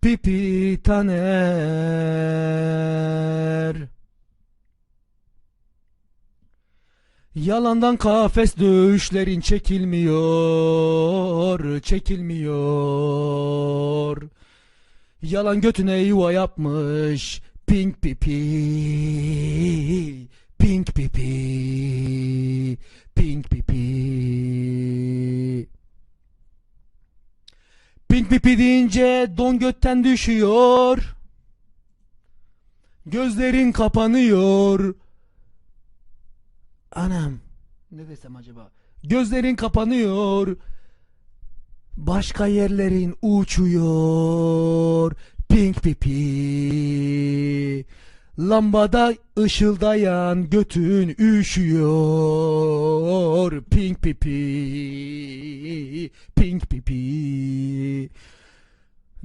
pipi taner. Yalandan kafes dövüşlerin çekilmiyor, çekilmiyor. Yalan götüne yuva yapmış, pink pipi, pink pipi, pink pipi. Pink pipi deyince don götten düşüyor. Gözlerin kapanıyor. Anam. Ne desem acaba? Gözlerin kapanıyor. Başka yerlerin uçuyor. Pink pipi. Lambada ışıldayan götün üşüyor. Pink pipi. Pink pipi.